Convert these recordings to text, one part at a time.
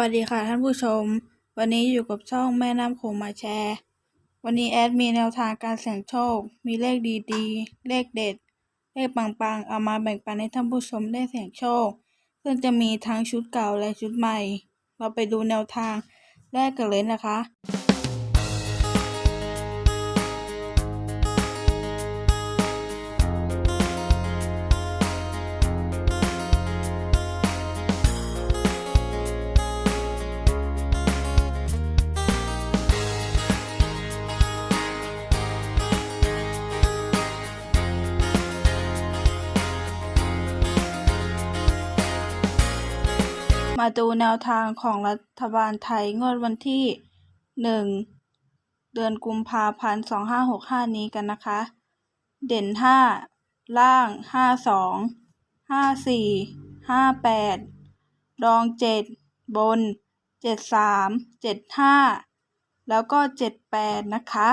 วัสดีค่ะท่านผู้ชม วันนี้อยู่กับช่องแม่น้ำโขงมาแชร์ วันนี้แอดมีแนวทางการเสี่ยงโชค มีเลขดีๆ เลขเด็ด เลขปังๆ เอามาแบ่งปันให้ท่านผู้ชมได้เสี่ยงโชค ซึ่งจะมีทั้งชุดเก่าและชุดใหม่ เราไปดูแนวทางแรกกันเลยนะคะ มาดูแนวทางของรัฐบาลไทยงวดวันที่ 1 เดือนกุมภาพันธ์2565 นี้กันนะคะ เด่น 5 ล่าง 52 54 58 รอง 7 บน 73 75 แล้วก็ 78 นะคะ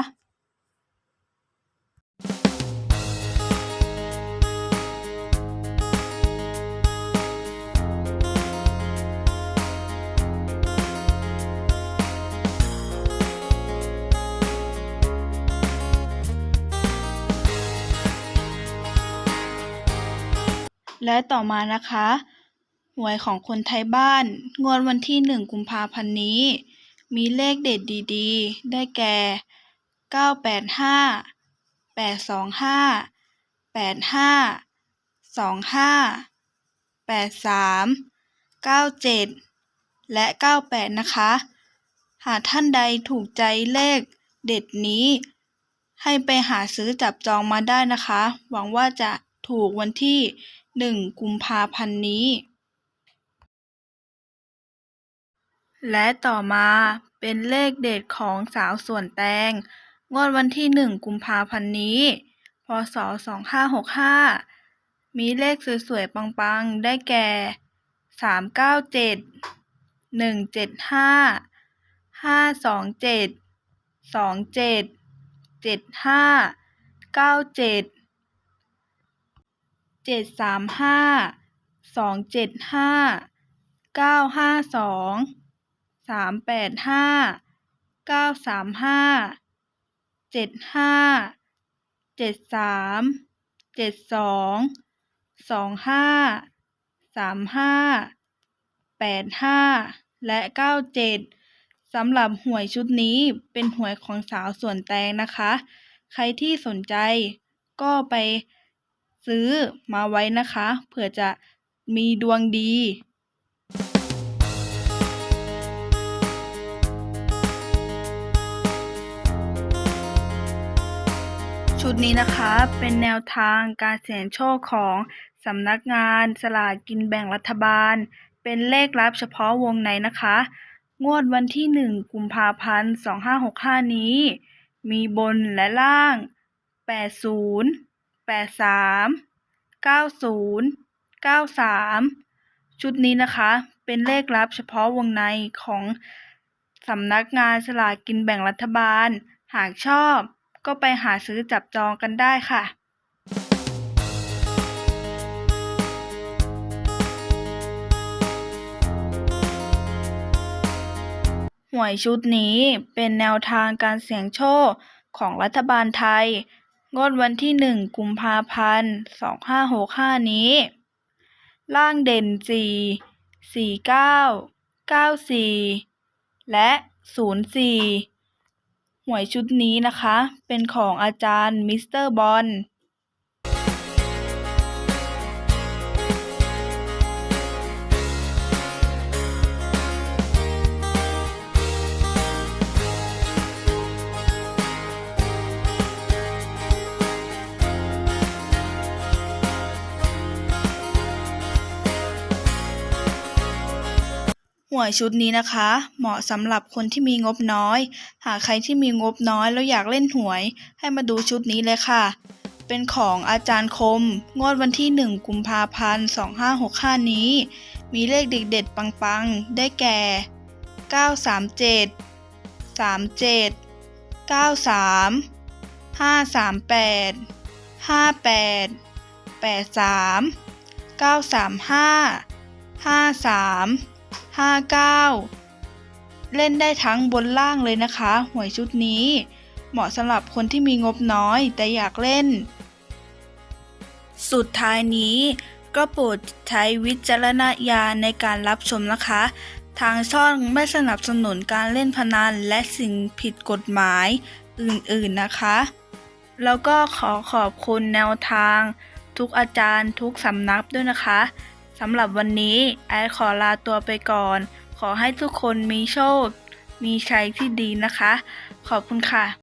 และต่อมานะคะหวยของคนไทยบ้าน งวดวันที่ 1 กุมภาพันธ์นี้ มีเลขเด็ดดีๆ ได้แก่ 985 825 85 25 83 97 และ 98 นะคะ หากท่านใดถูกใจเลขเด็ดนี้ ให้ไปหาซื้อจับจองมาได้นะคะ หวังว่าจะถูกวันที่ 1กุมภาพันธ์นี้ และต่อมาเป็นเลขเด็ดของสาวส่วนแตง งวดวันที่1กุมภาพันธ์นี้ พศ 2565 มีเลขสวยๆ ปังๆ ได้แก่ 397 175 527 27 75 97 เจ็ดสามห้าสองเจ็ดห้าเก้าห้าสองสามแปดห้าเก้าสามห้าเจ็ดห้าเจ็ดสามเจ็ดสองสองห้าสามห้าแปดห้าและเก้าเจ็ดสำหรับหวยชุดนี้เป็นหวยของสาวส่วนแตงนะคะ ใครที่สนใจก็ไป ซื้อมาไว้นะคะ เผื่อจะมีดวงดีชุดนี้นะคะเป็นแนวทางการเสี่ยงโชคของสำนักงานสลากกินแบ่งรัฐบาล เป็นเลขลับเฉพาะวงในนะคะ งวดวันที่ 1 กุมภาพันธ์ 2565 นี้ มีบนและล่าง 80 83 90 93ชุดนี้นะคะ เป็นเลขลับเฉพาะวงในของสำนักงานสลากกินแบ่งรัฐบาล หากชอบก็ไปหาซื้อจับจองกันได้ค่ะหวยชุดนี้เป็นแนวทางการเสี่ยงโชคของรัฐบาลไทย งดวันที่หนึ่งกุมภาพันธ์สองห้าหกห้านี้ร่างเด่นสี่สี่เก้าเก้าสี่และศูนย์สี่หวยชุดนี้นะคะ เป็นของอาจารย์มิสเตอร์บอล วยชุดนี้นะคะ เหมาะสำหรับคนที่มีงบน้อย หากใครที่มีงบน้อยแล้วอยากเล่นหวย ให้มาดูชุดนี้เลยค่ะ เป็นของอาจารย์คม งวดวันที่ 1 กุมภาพันธ์ 2565 นี้ มีเลขเด็ดๆปังๆ ได้แก่ 937 37 93 538 58 83 935 53 59 เล่นได้ทั้งบนล่างเลยนะคะ หวยชุดนี้ เหมาะสำหรับคนที่มีงบน้อยแต่อยากเล่น สุดท้ายนี้ก็โปรดใช้วิจารณญาณในการรับชมนะคะ ทางช่องไม่สนับสนุนการเล่นพนันและสิ่งผิดกฎหมายอื่นๆนะคะ แล้วก็ขอขอบคุณแนวทาง ทุกอาจารย์ทุกสำนักด้วยนะคะ สำหรับวันนี้ไอดขอลาตัวไปก่อน ขอให้ทุกคนมีโชค มีชัยที่ดีนะคะ ขอบคุณค่ะ